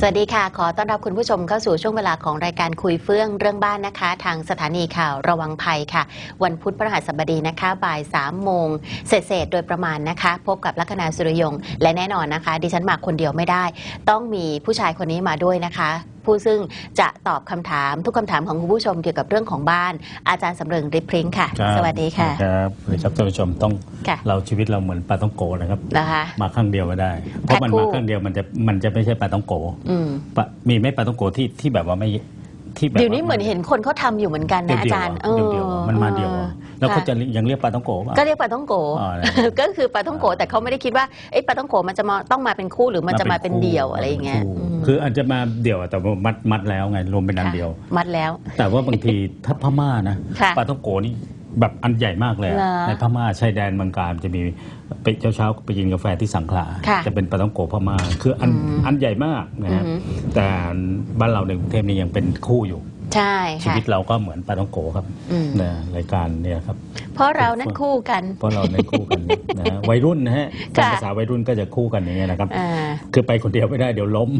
สวัสดีค่ะ ขอต้อนรับคุณผู้ชมเข้าสู่ช่วงเวลาของรายการคุยเฟื่องเรื่องบ้านนะคะ ทางสถานีข่าวระวังภัยค่ะ วันพุธพระหัสบดีนะคะบ่าย3โมงเศษๆโดยประมาณนะคะ พบกับลัคนาสุริยงและแน่นอนนะคะ ดิฉันมาคนเดียวไม่ได้ ต้องมีผู้ชายคนนี้มาด้วยนะคะ ผู้ซึ่งจะตอบคำถามทุกคำถามของคุณผู้ชมเกี่ยวกับเรื่องของบ้าน อาจารย์สำเริงริบพริ้งค่ะครับสวัสดีค่ะครับสวัสดีครับท่านผู้ชมต้องค่ะเราชีวิตเราเหมือนปลาต้องโกนะครับนะคะมาข้างเดียวก็ได้ เพราะมันแพ็คคู่มาข้างเดียวมันจะมันจะไม่ใช่ปลาต้องโกอืมปะมีไหม่ปลาต้องโกที่ที่แบบว่าไม่ ที่แบบเดี๋ยวนี้เหมือนเห็นคนเขาทำอยู่เหมือนกันเดียวนะอาเดียวจารย์เดียวเดียวๆอะมันมาเดียวอะแล้วเขาค่ะจะยังเรียกปลาต้องโกป่ะก็เรียกปลาท่องโกอ๋อนะก็คือปลาท่องโกแต่เขาไม่ได้คิดว่าเอ้ปลาท่องโกมันจะมาต้องมาเป็นคู่หรือมันจะมาเป็นคู่เดี่ยวอะไรอย่างเงี้ยคู่มคืออาจจะมาเดี่ยวแต่ว่ามัดมัดแล้วไงรวมเป็นอันค่ะเดียว มัดแล้ว แต่ว่าบางทีถ้าพม่านะค่ะปลาต้องโกนี่ แบบอันใหญ่มากเลยอะเหรอในพม่าชายแดนเมืองการจะมีไปเช้าเช้าๆไปกินกาแฟที่สังขละค่ะจะเป็นปลาต้องโกพม่าคืออันอืมอันใหญ่มากนะฮะอือหือ แต่บ้านเราในกรุงเทพนี่ยังเป็นคู่อยู่ ใช่ชีค่ะ วิตเราก็เหมือนปลาต้องโกครับอืม นะรายการเนี่ยครับ เพราะเรานั้นคู่กัน เพราะเราในคู่กันนะฮะวัยรุ่นนะฮะค่ะ ภาษาวัยรุ่นก็จะคู่กันอย่างเงี้ยนะครับ อ่า คือไปคนเดียวไม่ได้เดี๋ยวล้ม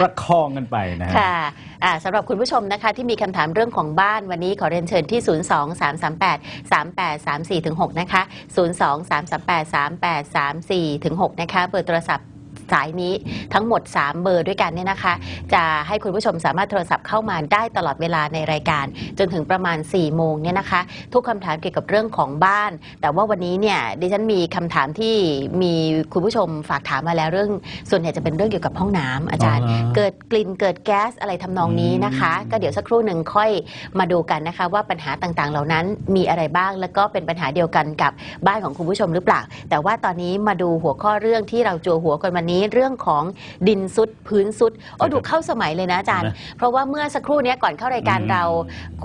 ประคองกันไปนะฮะ ค่ะอ่าสำหรับคุณผู้ชมนะคะที่มีคำถามเรื่องของบ้านวันนี้ขอเรียนเชิญที่ 0 2 3 3 8 3 8 3 4ถึง6นะคะ 0 2 3 3 8 3 8 3 4ถึง6นะคะเบอร์โทรศัพท์ สายนี้ทั้งหมด 3 เบอร์ด้วยกันเนี่ยนะคะ จะให้คุณผู้ชมสามารถโทรศัพท์เข้ามาได้ตลอดเวลาในรายการ จนถึงประมาณ4โมงเนี่ยนะคะ ทุกคำถามเกี่ยวกับเรื่องของบ้าน แต่ว่าวันนี้เนี่ยดิฉันมีคำถามที่มีคุณผู้ชมฝากถามมาแล้วเรื่อง ส่วนใหญ่จะเป็นเรื่องเกี่ยวกับห้องน้ำอาจารย์อ๋อเหรอเกิดกลิ่นเกิดแก๊สอะไรทำนองนี้นะคะอืมก็เดี๋ยวสักครู่หนึ่งค่อยมาดูกันนะคะ ว่าปัญหาต่างๆ เหล่านั้นมีอะไรบ้างแล้วก็เป็นปัญหาเดียวกันกับบ้านของคุณผู้ชมหรือเปล่า แต่ว่าตอนนี้มาดูหัวข้อเรื่องที่เราจัวหัวกันวันนี้เรื่องของดินซุดพื้นซุดโอ้ดูเข้าสมัยเลยนะอาจารย์นะเพราะว่าเมื่อสักครู่เนี้ยก่อนเข้ารายการอืมเรา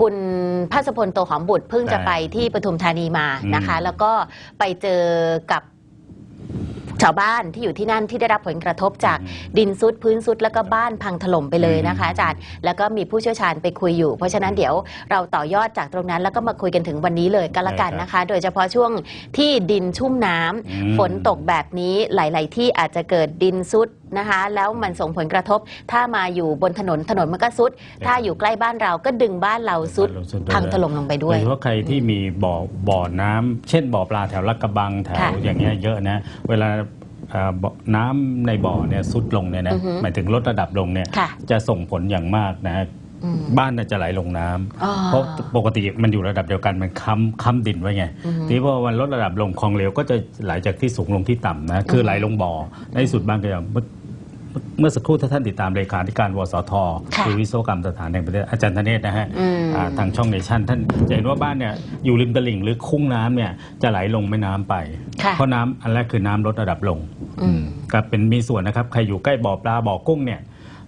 คุณภาสพลโตหอมบุตรเพิ่งจะใช่ไปที่ปทุมธานีมานะคะอืมแล้วก็ไปเจอกับ ชาวบ้านที่อยู่ที่นั่นที่ได้รับผลกระทบจากดินซุดพื้นซุดแล้วก็บ้านพังถล่มไปเลยนะคะอาจารย์ แล้วก็มีผู้เชี่ยวชาญไปคุยอยู่ เพราะฉะนั้นเดี๋ยวเราต่อยอดจากตรงนั้น แล้วก็มาคุยกันถึงวันนี้เลยก็แล้วกันนะคะ โดยเฉพาะช่วงที่ดินชุ่มน้ำอืมฝนตกแบบนี้หลาย ๆ ที่อาจจะเกิดดินซุด นะคะ แล้วมันส่งผลกระทบ ถ้ามาอยู่บนถนนถนนมันก็ซุด ถ้าอยู่ใกล้บ้านเราก็ดึงบ้านเราซุดซุดด้วยพังถล่มลงไปด้วยโดยเฉพาะใครที่มีบ่อบ่อน้ำเช่นบ่อปลาแถวลัดกระบังแถวค่ะอย่างเงี้ยเยอะนะ เวลาเอ่อบ่อน้ำในบ่อเนี่ยซุดลงเนี่ยนะอือฮึหมายถึงลดระดับลงเนี่ยค่ะจะส่งผลอย่างมากนะอืมบ้านน่ะจะไหลลงน้ำอ๋อเพราะปกติมันอยู่ระดับเดียวกันมันค้ำค้ำดินไว้ไงอือฮึทีนี้พอมันลดระดับลงคลองเร็วก็จะไหลจากที่สูงลงที่ต่ำนะคือไหลลงบ่อในที่สุดบ้านก็อย่าง เมื่อเมื่อสักครู่ถ้าท่านติดตามเลขาธิการวสทค่ะคือวิศวกรรมสถานแห่งประเทศอาจารย์ธเนศนะฮะอืมอ่าทางช่องเนชั่นท่านจะเห็นว่าบ้านเนี่ยอยู่ริมตลิ่งหรือคุ้งน้ำเนี่ยจะไหลลงแม่น้ำไปค่ะเพราะน้ำอันแรกคือน้ำลดระดับลงอืมก็เป็นมีส่วนนะครับ ใครอยู่ใกล้บ่อปลาบ่อกุ้งเนี่ย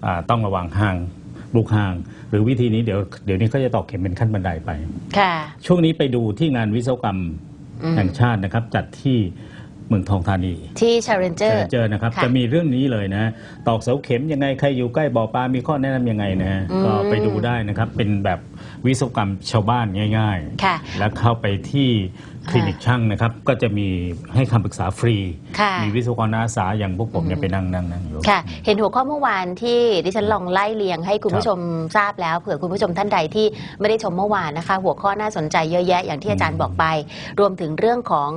อ่าต้องระวังห่างบุกห่าง หรือวิธีนี้เดี๋ยวเดี๋ยวนี้ก็จะตอกเข็มเป็นขั้นบันไดไปค่ะช่วงนี้ไปดูที่งานวิศวกรรมอืมแห่งชาตินะครับ จัดที่ เมืองทองธานีที่ Challenger เจอนะครับ ค่ะจะมีเรื่องนี้เลยนะ ตอกเสาเข็มยังไง ใครอยู่ใกล้บ่อปลา มีข้อแนะนำยังไงนะ อืม ก็ไปดูได้นะครับ เป็นแบบ วิศวกรรมชาวบ้านง่ายค่ะๆ แล้วเข้าไปที่คลินิกช่างนะครับ ก็จะมีให้คำปรึกษาฟรี ค่ะ มีวิศวกรอาสาอย่างพวกผมเนี่ยอืมไปนั่งนั่งนั่งอยู่ ค่ะ เห็นหัวข้อเมื่อวานที่ดิฉันลองไล่เรียงให้คุณผู้ชมทราบแล้วเผื่อคุณผู้ชมท่านใดที่ไม่ได้ชมเมื่อวานนะคะ หัวข้อน่าสนใจเยอะแยะอย่างที่อาจารย์บอกไป รวมถึงเรื่องของ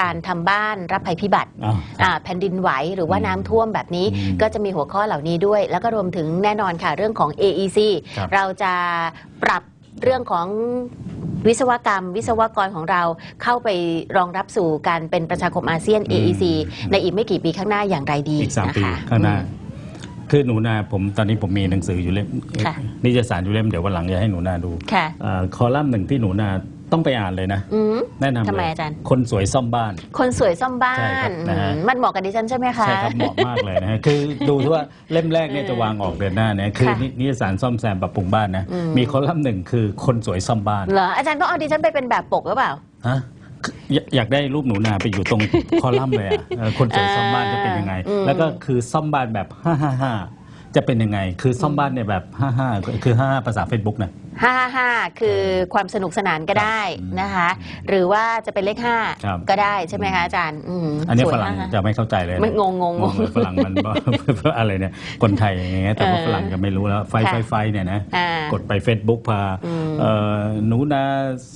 การทำบ้านรับภัยพิบัติอ่าอ่าแผ่นดินไหวหรือว่าอืมน้ำท่วมแบบนี้ อืมก็จะมีหัวข้อเหล่านี้ด้วย แล้วก็รวมถึงแน่นอนค่ะเรื่องของ AEC ครับ เราจะปรับ เรื่องของวิศวกรรม วิศวกรของเราเข้าไปรองรับสู่การเป็นประชาคมอาเซียน AEC ในอีกไม่กี่ปีข้างหน้าอย่างไรดีอีกสามนะปีคะข้างหน้าอืมคือหนูนาผมตอนนี้ผมมีหนังสืออยู่เล่มค่ะนิจสารอยู่เล่มเดี๋ยววันหลังจะให้หนูนาดูค่ะ เอ่อคอลัมน์หนึ่งที่หนูนา ต้องไปอ่านเลยนะ อืม แนะนำทำไมเลยอาจารย์ คนสวยซ่อมบ้าน คนสวยซ่อมบ้าใช่ครันบนะฮะ อืมมันเหมาะกับดิฉันใช่ไหมคะ ใช่ครับเหมาะมากเลยนะฮะ คือดูที่ว่าเล่มแรกเนี่ยจะวางออกเดือนหน้าเนี่ยคือค่ะนินิตยสารซ่อมแซมปรับปรุงบ้านนะ อืม มีคอลัมน์หนึ่งคือคนสวยซ่อมบ้านเหรออาจารย์ต้องเอาดิฉันไปเป็นแบบปกหรือเปล่า ฮะอยอยากได้รูปหนูนาไปอยู่ตรง คอลัมน์เลยอะเออคนสวยซ่อมบ้านจะเป็นยังไงอืม แล้วก็คือซ่อมบ้านแบบ 555 จะเป็นยังไง คือซ่อมบ้านเนี่ยแบบ 55 คือ 55 ภาษา Facebook นะ 555คือความสนุกสนานก็ได้อืมนะคะ หรือว่าจะเป็นเลขครับ5ก็ได้ใช่ไหมคะอาจารย์มอันนี้สวยฝรั่งมากจะไม่เข้าใจเลยมันงงงงงง เลยฝรั่งมันว่า อะไรเนี่ย คนไทยอย่างเงี้ยแต่ว่าเออฝรั่งจะไม่รู้แล้ว ไฟค่ะไฟไฟเนี่ยนะ อ่ากดไป Facebook พาอืม เอ่อหนูนา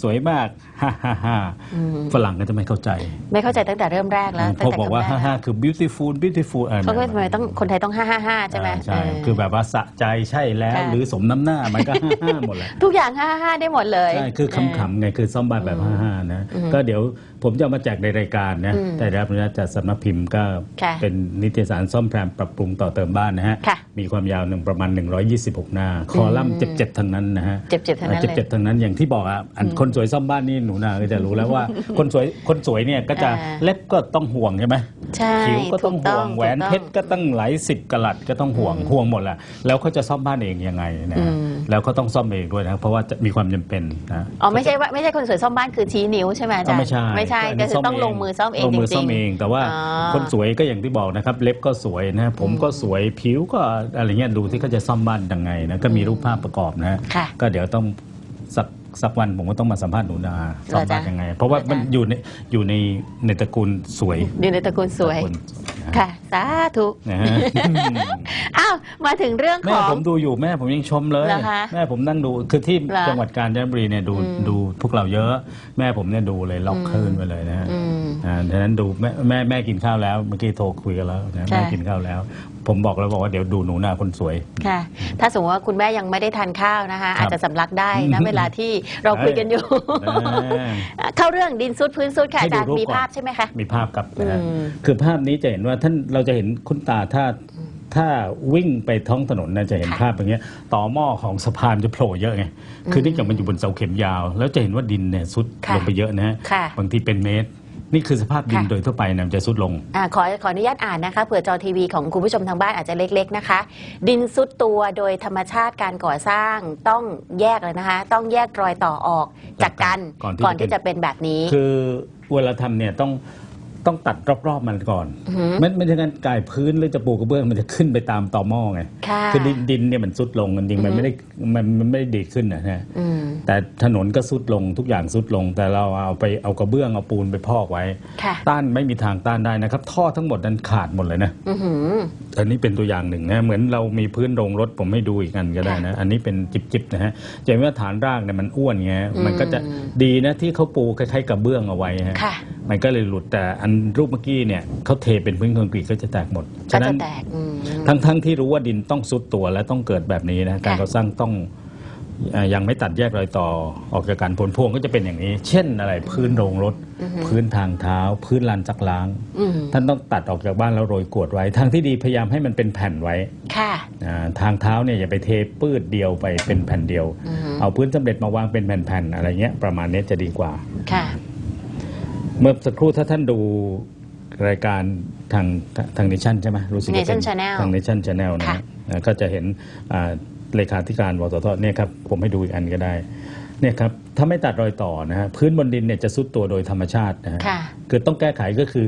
สวยมากฮ่าฮ่าฮ่าอืมฝรั่งก็จะไม่เข้าใจไม่เข้าใจตั้งแต่เริ่มแรกแล้วพอบอกว่าตั้งฮ่าแต่ฮ่าคำแรกคือ beautiful beautiful อะไรเขาก็ทำไมต้องคนไทยต้อง555ใช่ไหมอ่าใช่เออ คือแบบว่าสะใจใช่แล้ว ค่ะ หรือสมน้ำหน้ามันก็ฮ่าฮ่าหมดแหละทุกอย่าง555 ได้หมดเลย ใช่ คือคำขำไง คือซ่อมบ้านแบบ 55 นะอืมก็เดี๋ยว ผมจะเอามาแจกในรายการนะอืมแต่รับอนุญาตจากสำนักพิมพ์ก็ค่ะเป็นนิตยสารซ่อมแซมปรับปรุงต่อเติมบ้านนะฮะค่ะมีความยาวหนึ่งประมาณ 126 หน้า คอลัมน์เจ็บๆทั้งนั้นนะฮะเจ็บๆทั้งนั้นเลยเจ็บๆทั้งนั้นอย่างที่บอกอะอันคนสวยซ่อมบ้านนี่หนูนาก็จะรู้แล้วว่าคนสวยคนสวยเนี่ยก็จะอ่าเล็บก็ต้องห่วงใช่ไหมใช่ผิวก็ต้องถูห่วงแหวนถูเพชรก็ต้องหลายสิบกะลัดก็ต้องห่วงห่วงหมดแหละแล้วเขาจะซ่อมบ้านเองยังไงนะอืฮะมแล้วเขาต้องซ่อมเองด้วยนะเพราะว่าจะมีความจำเป็นนะอ๋อไม่ใช่ว่าไม่ใช่คนสวยซ่อมบ้านคือชี้นิ้วใช่ไหมอาก็จารย์ไม่ใช่ไม่ใช่ก็คือต้องลงมือซ่อมเองลงจมือซ่ริอมงเองแต่ว่าอ๋อคนสวยก็อย่างที่บอกนะครับ เล็บก็สวยนะผมก็สวยผิวก็อะไรเงี้ยดูที่เขาจะซ่อมบ้านยังไงนะก็มีรูปภาพประกอบนะค่ะก็เดี๋ยวต้องสัก สักวันผมก็ต้องมาสัมภาษณ์หนูนาซ่อมบ้านยังไง เพราะว่ามันอยู่ในอยู่ในในตระกูลสวยๆอยู่ในตระกูลสวยตระกูลนะค่ะ สาธุนะฮะอ้าวมาถึงเรื่องขแม่องผมดูอยู่แม่ผมยังชมเลยเหรอคะแม่ผมนั่งดูคือที่เหรอจังหวัดกาญจนบุรีเนี่ยดูอืมดูพวกเราเยอะ แม่ผมเนี่ยดูเลยล็อกคลื่นไปเลยนะฮะอืมอ่าฉะนั้นดูแม่แม่แม่กินข้าวแล้วเมื่อกี้โทรคุยกันแล้วนะค่ะแม่กินข้าวแล้ว ผมบอกแล้วบอกว่าเดี๋ยวดูหนูนาคนสวย ค่ะ ถ้าสมมติว่าคุณแม่ยังไม่ได้ทานข้าวนะคะครับอาจจะสำลักได้นะ เวลาที่เราคุยกันอยู่อ่าเข้าเรื่องดินซุดพื้นซุดค่ะให้อาดูจารย์รูปมีก่อนภาพใช่ไหมคะ มีภาพกับนะฮะอืมคือภาพนี้จะเห็นว่าท่านเราจะเห็นคุณตาถ้าถ้าวิ่งไปท้องถนนนะจะเห็นค่ะภาพอย่างเงี้ยต่อหม้อของสะพานจะโผล่เยอะไงคือที่จากมันอยู่บนเสาเข็มยาว แล้วจะเห็นว่าดินเนี่ยซุดค่ะลงไปเยอะนะฮะค่ะบางทีเป็นเมตร นี่คือสภาพดินค่ะ โดยทั่วไปนะมันจะซุดลงอ่าขอขออนุญาตอ่านนะคะเผื่อจอทีวีของคุณผู้ชมทางบ้านอาจจะเล็กๆนะคะ ดินซุดตัวโดยธรรมชาติการก่อสร้างต้องแยกเลยนะคะ ต้องแยกรอยต่อออกจากกันก่อนที่ก่อนจะเป็นที่จะเป็นแบบนี้ คือเวลาทำเนี่ยต้อง ต้องตัดรอบๆมันก่อนอหือไม่ไม่ใช่การกายพื้นหรือจะปูกระเบื้องมันจะขึ้นไปตามต่อหม้อไงค่ะคือดินดินเนี่ยมันซุดลงจริงๆมันอือฮึไม่ได้มันมันไม่ได้ดีดขึ้นนะฮะอืมแต่ถนนก็ซุดลงทุกอย่างซุดลง แต่เราเอาไปเอากระเบื้องเอาปูนไปพอกไว้ค่ะต้านไม่มีทางต้านได้นะครับ ท่อทั้งหมดนั้นขาดหมดเลยนะอือหืออันนี้เป็นตัวอย่างหนึ่งนะเหมือนเรามีพื้นโรงรถผมให้ดูอีกอันก็ได้นะอันนี้เป็นจิบๆนะฮะจะเห็นว่าฐานรากเนี่ยมันอ้วนไงมันก็จะอืมดีนะที่เขาปูคล้ายๆกระเบื้องเอาไว้ฮะค่ะ มันก็เลยหลุดแต่อันรูปเมื่อกี้เนี่ยเขาเทเป็นพื้นคอนกรีตก็จะแตกหมดก็ฉะนั้จะนแตกอืม ทั้งทั้งที่รู้ว่าดินต้องซุดตัวและต้องเกิดแบบนี้นะการค่ะ ก่อสร้างต้องเอ่อยังไม่ตัดแยกรอยต่อออกจากการผลพวงก็จะเป็นอย่างนี้ เช่นอะไรพื้นโรงรถ พื้นทางเท้า พื้นลานจักล้าง อืมท่านต้องตัดออกจากบ้านแล้วโรยกรวดไว้ ทางที่ดีพยายามให้มันเป็นแผ่นไว้ค่ะ อ่าทางเท้าเนี่ยอย่าไปเทปืดเดียวไปเป็นแผ่นเดียว อือฮึ เอาพื้นสำเร็จมาวางเป็นแผ่นๆอะไรเงี้ยประมาณนี้จะดีกว่า ค่ะ เมื่อสักครู่ถ้าท่านดูรายการทางทางเนชั่นใช่ไหมรู้สึกจะเป็น Nation Channel ทางเนชั่นชาแนลนะค่ะฮะอ่าก็จะเห็นอ่าเลขาธิการวสทเนี่ยครับผมให้ดูอีกอันก็ได้เนี่ยครับถ้าไม่ตัดรอยต่อนะฮะพื้นบนดินเนี่ยจะซุดตัวโดยธรรมชาตินะฮะค่ะ คือต้องแก้ไขก็คือ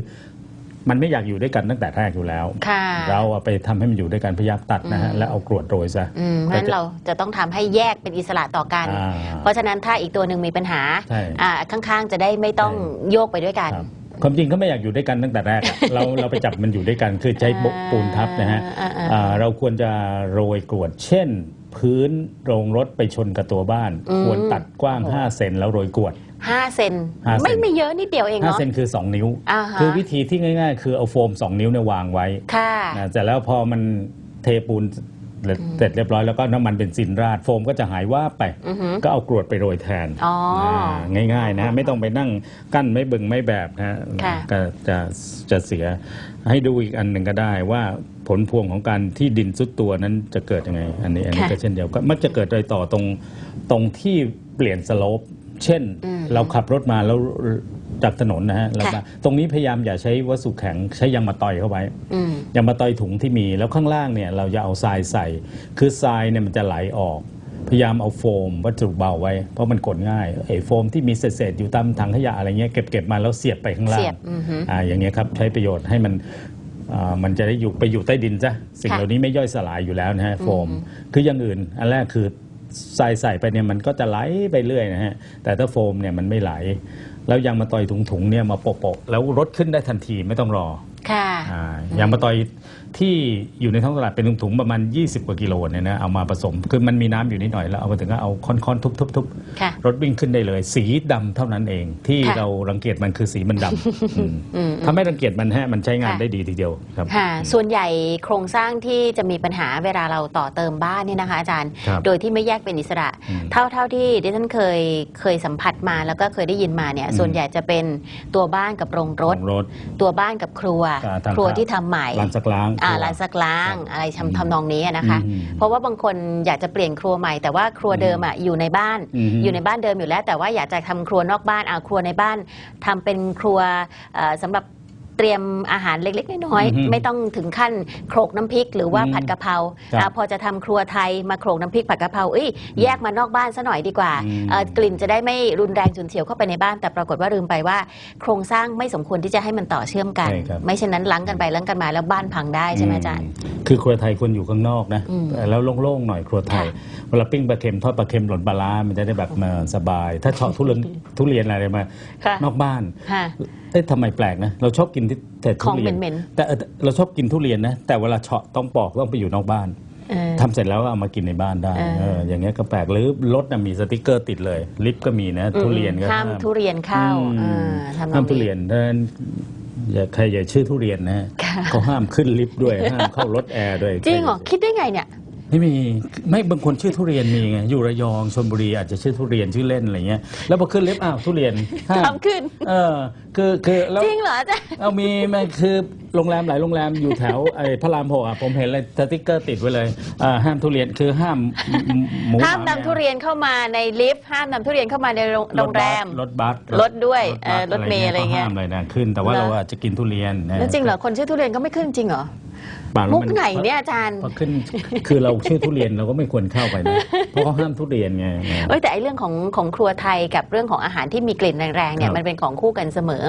มันไม่อยากอยู่ด้วยกันตั้งแต่แรกอยู่แล้ว ค่ะเราเอาไปทำให้มันอยู่ด้วยกันพยายามตัดนะฮะอืมแล้วเอากรวดโรยซะ อืมเพราะฉะนั้นเราจะต้องทำให้แยกเป็นอิสระต่อกัน อ่าเพราะฉะนั้นถ้าอีกตัวหนึ่งมีปัญหาใช่อ่าข้างๆ จะได้ไม่ต้องใช่ โยกไปด้วยกัน ครับความจริงเขาไม่อยากอยู่ด้วยกันตั้งแต่แรกอะ เราเราไปจับมันอยู่ด้วยกันคือใช้บกปูนทับนะฮะอ่าอ่า อ่าเราควรจะโรยกรวด เช่น พื้นโรงรถไปชนกับตัวบ้านอืมควรตัดกว้าง 5 เซนแล้วโรยกรวด ห้าเซนห้าเซน ไม่ไม่เยอะนิดเดียวเอง5เนาะเซนคือ 2 นิ้ว อ่าฮะคือวิธีที่ง่าย ๆ คือเอาโฟม 2 นิ้วเนี่ยวางไว้ค่ะ นะแต่แล้วพอมันเทปูนเสร็จเรียบร้อยแล้วก็น้ำมันเป็นซินราดโฟมก็จะหายว่าบไป อือหือก็เอากรวดไปโรยแทนอ๋ออ่าง่ายๆนะไม่ต้องไปนั่งกั้นไม่บึงไม่แบบนะค่ะ ก็จะจะเสียให้ดูอีกอันหนึ่งก็ได้ว่าผลพวงของการที่ดินซุดตัวนั้นจะเกิดยังไง อันนี้อันนี้ก็เช่นเดียวกันมักจะเกิดรอยต่อตรงตรงที่เปลี่ยนสโลป เช่น เราขับรถมาแล้วจากถนนนะฮะแล้วมาตรงนี้พยายามอย่าใช้วัสดุแข็งใช้ยางมาต่อยเข้าไว้อืมอย่ามาต่อยถุงที่มีแล้วข้างล่างเนี่ยเราจะเอาทรายใส่ คือทรายเนี่ยมันจะไหลออก พยายามเอาโฟมวัสดุเบาไว้ เพราะมันกดง่ายไอ้โฟมที่มีเศษๆอยู่ตามถังขยะอะไรเงี้ยเก็บเก็บมาแล้วเสียบไปข้างล่าเสียงบอือหืออ่าอย่างเงี้ยครับใช้ประโยชน์ให้มันอ่ามันจะได้อยู่ไปอยู่ใต้ดินซะสิ่งค่ะเหล่านี้ไม่ย่อยสลายอยู่แล้วนะฮะโฟม คืออย่างอื่น อันแรกคือ ใส่ใส่ไปเนี่ยมันก็จะไหลไปเรื่อยนะฮะแต่ถ้าโฟมเนี่ยมันไม่ไหล แล้วยางมาตอยถุงๆเนี่ยมาโปะๆแล้วรถขึ้นได้ทันทีไม่ต้องรอค่ะอ่ายางมาตอย ที่อยู่ในท้องตลาดเป็นถุงๆประมาณ 20 กว่ากิโลเนี่ยนะเอามาผสม คือมันมีน้ำอยู่นิดหน่อยแล้วเอามาถึงก็เอาค้อนๆทุบๆค่ะรถวิ่งขึ้นได้เลย สีดำเท่านั้นเอง ที่ค่ะเรารังเกียจมันคือสีมันดำอืมอืมถ้าไม่รังเกียจมันฮะมันใช้งานค่ะได้ดีทีเดียวครับค่ะส่วนใหญ่โครงสร้างที่จะมีปัญหาเวลาเราต่อเติมบ้านเนี่ยนะคะอาจารย์ครับโดยที่ไม่แยกเป็นอิสระอืมเท่าเท่าที่ดิฉันเคยเคยสัมผัสมาแล้วก็เคยได้ยินมาเนี่ยอืมส่วนใหญ่จะเป็นตัวบ้านกับโรงรถของรถตัวบ้านกับครัวอ่าทางครัวเข้าที่ทำใหม่ลานซักล้างอ่าครัวลานซักล้างครับอะไรอืมทำทำนองนี้อะนะคะ อืมเพราะว่าบางคนอยากจะเปลี่ยนครัวใหม่แต่ว่าครัวเดิมอะอยู่ในบ้าน อืม อยู่ในบ้านเดิมอยู่แล้ว แต่ว่าอยากจะทำครัวนอกบ้านเอาครัวในบ้านทำเป็นครัวเอ่อสำหรับ เตรียมอาหารเล็กๆน้อยอือฮึๆไม่ต้องถึงขั้นโขลกน้ำพริกหรือว่าอืมผัดกะเพราครับอ่าพอจะทำครัวไทยมาโขลกน้ำพริกผัดกะเพราเอ้ยแยกมานอกบ้านซะหน่อยดีกว่าอืม เอ่อกลิ่นจะได้ไม่รุนแรงฉุนเฉียวเข้าไปในบ้านแต่ปรากฏว่าลืมไปว่า โครงสร้างไม่สมควรที่จะให้มันต่อเชื่อมกัน ใช่ครับ ไม่เช่นนั้นล้างกันไปล้างกันมาแล้วบ้านพังได้ใช่ไหมอาจารย์ คือครัวไทยควรอยู่ข้างนอกนะอืมแล้วโล่งๆหน่อยครัวไทย ค่ะเวลาปิ้งปลาเค็มทอดปลาเค็มหล่นปลาร้ามันจะได้แบบมาสบาย ถ้าเฉาะทุเรียนทุเรียนอะไรมาค่ะ นอกบ้านค่ะ เอ๊ะทำไมแปลกนะ เราชอบกินที่แต่ทุของเรียนเหม็นแต่เออเราชอบกินทุเรียนนะ แต่เวลาเฉาะต้องปอกต้องไปอยู่นอกบ้านเออ ทำเสร็จแล้วก็เอามากินในบ้านได้เออ เอออย่างเงี้ยก็แปลกหรือรถน่ะมีสติกเกอร์ติดเลย ลิฟต์ก็มีนะทุเรียนก็ห้ามทุเรียนเข้าอืมอ่าทำนองห้ามทุเรียนดังนั้นอย่าใครอย่าชื่อทุเรียนนะค่ะเขาห้ามขึ้นลิฟต์ด้วยห้ามเข้ารถแอร์ด้วยจริงเหรอ คิดได้ไงเนี่ย ไม่มีไม่บางคนชื่อทุเรียนมีไงอยู่ระยองชลบุรีอาจจะชื่อทุเรียนชื่อเล่นอะไรเงี้ยแล้วพอขึ้นลิฟต์อ้าวทุเรียนห้ามทำขึ้น เออคือคือแล้วจริงเหรออาจารย์เอามีไหมคือโรงแรมหลายโรงแรมอยู่แถวไอ้พระรามหกอะผมเห็นเลยสติ๊กเกอร์ติดไว้เลยอ่าห้ามทุเรียนคือห้ามหมูห้ามนำทุเรียนเข้ามาในลิฟต์ห้ามนำทุเรียนเข้ามาในโรงโรงแรมรถบัสรถด้วยบัสเออรถเมล์อะไรเงี้ย ก็ห้ามเลยนะขึ้น แต่ว่าเหรอ เราอาจจะกินทุเรียนนะ แล้วจริงเหรอคนชื่อทุเรียนก็ไม่ขึ้นจริงเหรอ ป่าแล้วมุกนไหนเนี่ยอาจารย์พอขึ้น คือเราชื่อทุเรียนเราก็ไม่ควรเข้าไปนะ เพราะเขาห้ามทุเรียนไงเอ้ยแต่ไอเรื่องของของครัวไทยกับเรื่องของอาหารที่มีกลิ่นแรงๆเนี่คยรับมันเป็นของคู่กันเสมอ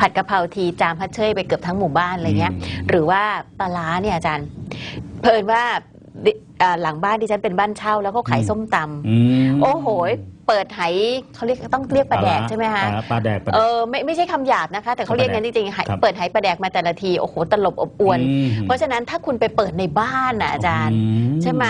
ผัดกะเพราทีจามพัดเชยไปเกือบทั้งหมู่บ้านอะไรเงี้ยอืมหรือว่าปลาร้าเนี่ยอาจารย์ เพลินว่าดิอ่าหลังบ้านดิฉันเป็นบ้านเช่าแล้วก็ขายส้มตำอืมโอ้โห เปิดไหเขาเรียกต้องเรียกปลาแดกใช่ไหมคะปลาปลาแดกปลาแดเอกอไม่ไม่ใช่คำหยาบนะคะ แต่เขาเรียกกันจริงๆไหครับเปิดไหปลาแดกมาแต่ละทีโอ้โหตลบอบอวน อืม เพราะฉะนั้นถ้าคุณไปเปิดในบ้านน่ะอาจารย์ อืมใช่ไหม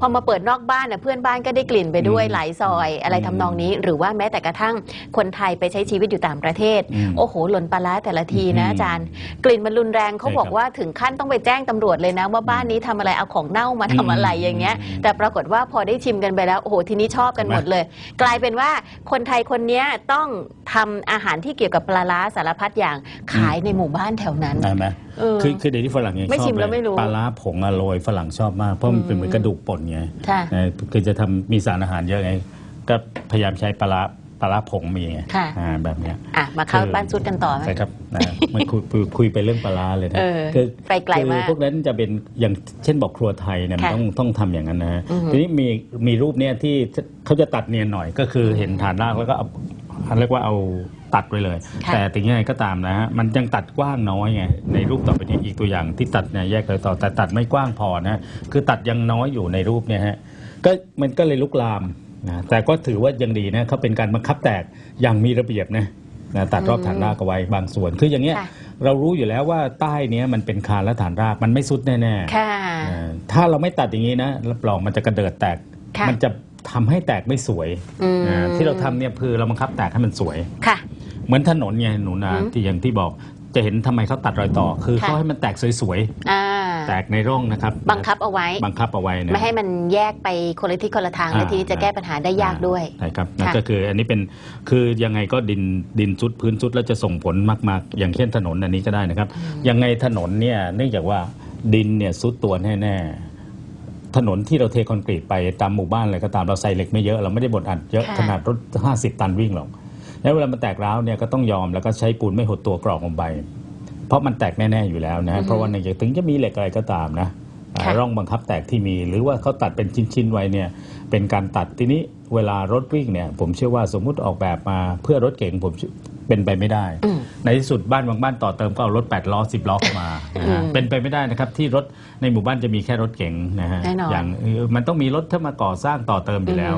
พอมาเปิดนอกบ้านน่ะเพื่อนบ้านก็ได้กลิ่นไปด้วยอืมหลายซอยอะไรทำนองนี้ หรือว่าแม้แต่กระทั่งคนไทยไปใช้ชีวิตอยู่ต่างประเทศ อืมโอ้โห หล่นปลาร้าแต่ละทีนะอืมอาจารย์ กลิ่นมันรุนแรงเขาใช่ครับบอกว่าถึงขั้นต้องไปแจ้งตำรวจเลยนะ ว่าบ้านนี้ทำอะไรเอาของเน่ามาทำอะไรอย่างเงี้ยอืมแต่ปรากฏว่าพอได้ชิมกันไปแล้วโอ้โหทีนี้ชอบกันหมดเลยกลายเป็นว่าคนไทยคนเนี้ยต้องทำอาหารที่เกี่ยวกับปลาร้าสารพัดอย่างขายในหมู่บ้านแถวนั้นได้ไหมเออคือคือเดี๋ยวที่ฝรั่งยังไม่ชอบชิมเลแล้ยวไม่รู้ปลาร้าผงอโรยฝรั่งชอบมากเพราะมันเป็นเหมือนกระดูกป่นไงค่ะ นะคือจะทำมีสารอาหารเยอะไงก็พยายามใช้ปลาร้า ปลาร้าผงมีไงค่ะ อ่าแบบเนี้ยอะ มาเข้าคือบ้านซุดกันต่อไหม ใช่ครับนะมันคุยคุยคุยไปเรื่องปลาร้าเลยนะเออคือไปไกลมากคือพวกนั้นจะเป็นอย่างเช่นบอกครัวไทยเนี่ยมันค่ะต้องต้องทำอย่างนั้นนะฮะอือฮึทีนี้มีมีรูปเนี่ยที่เขาจะตัดเนียนหน่อยก็คือเห็นฐานรากแล้วก็เอาเรียกว่าเอาตัดไว้เลย ค่ะ แต่ถึงยังไงก็ตามนะฮะมันยังตัดกว้างน้อยไงในรูปต่อไปนี้อีกตัวอย่างที่ตัดเนี่ยแยกเลยต่อแต่ตัดไม่กว้างพอนะคือตัดยังน้อยอยู่ในรูปเนี่ยฮะก็มันก็เลยลุกลาม นะแต่ก็ถือว่ายังดีนะเขาเป็นการบังคับแตกอย่างมีระเบียบนะนะตัดรอบฐานรากเอาไว้บางส่วน คืออย่างเงี้ยค่ะ เรารู้อยู่แล้วว่าใต้เนี้ยมันเป็นคานและฐานรากมันไม่สุดแน่ๆ ค่ะ เออถ้าเราไม่ตัดอย่างนี้นะรับรองมันจะกระเดิดแตก ค่ะมันจะทำให้แตกไม่สวยอืม อ่าที่เราทำเนี่ยคือเราบังคับแตกให้มันสวย ค่ะ เหมือนถนนไงหนูนาอืมที่อย่างที่บอกจะเห็นทำไมเขาตัดรอยต่อ คือค่ะ เขาให้มันแตกสวยอ่าๆ แตกในร่องนะครับ บังคับเอาไว้ บังคับเอาไว้นะไม่ให้มันแยกไปคนละทิศคนละทางอ่าและทีนี้จะแก้ปัญหาได้ยากด้วยใช่ครับนั่นค่ะก็คืออันนี้เป็นคือยังไงก็ดินดินซุดพื้นซุดแล้วจะส่งผลมากๆ อย่างเช่นถนนอันนี้ก็ได้นะครับ ยังไงถนนเนี่ยเนื่องจากว่าดินเนี่ยซุดตัวแน่ๆถนนที่เราเทคอนกรีตไปตามหมู่บ้านอะไรก็ตามเราใส่เหล็กไม่เยอะเราไม่ได้บดอัดเยอะค่ะขนาดรถ 50 ตันวิ่งหรอกแล้วเวลามันแตกร้าวเนี่ยก็ต้องยอมแล้วก็ใช้ปูนไม่หดตัวกรอกลงไป เพราะมันแตกแน่ๆอยู่แล้วนะเพราะว่าในถึงจะมีเหล็กอะไรก็ตามนะอ่าค่ะร่องบังคับแตกที่มี หรือว่าเขาตัดเป็นชิ้นๆไว้เนี่ยเป็นการตัดทีนี้เวลารถวิ่งเนี่ยผมเชื่อว่าสมมุติออกแบบมาเพื่อรถเก๋งผมเชื่อเป็นไปไม่ได้อืมในที่สุดบ้านบางบ้านต่อเติมก็เอารถ 8 ล้อ 10 ล้อเข้ามานะฮะอืมเป็นไปไม่ได้นะครับ ที่รถในหมู่บ้านจะมีแค่รถเก๋งนะฮะแน่นอนอย่างเออมันต้องมีรถถ้ามาก่อสร้างต่อเติมอยู่แล้ว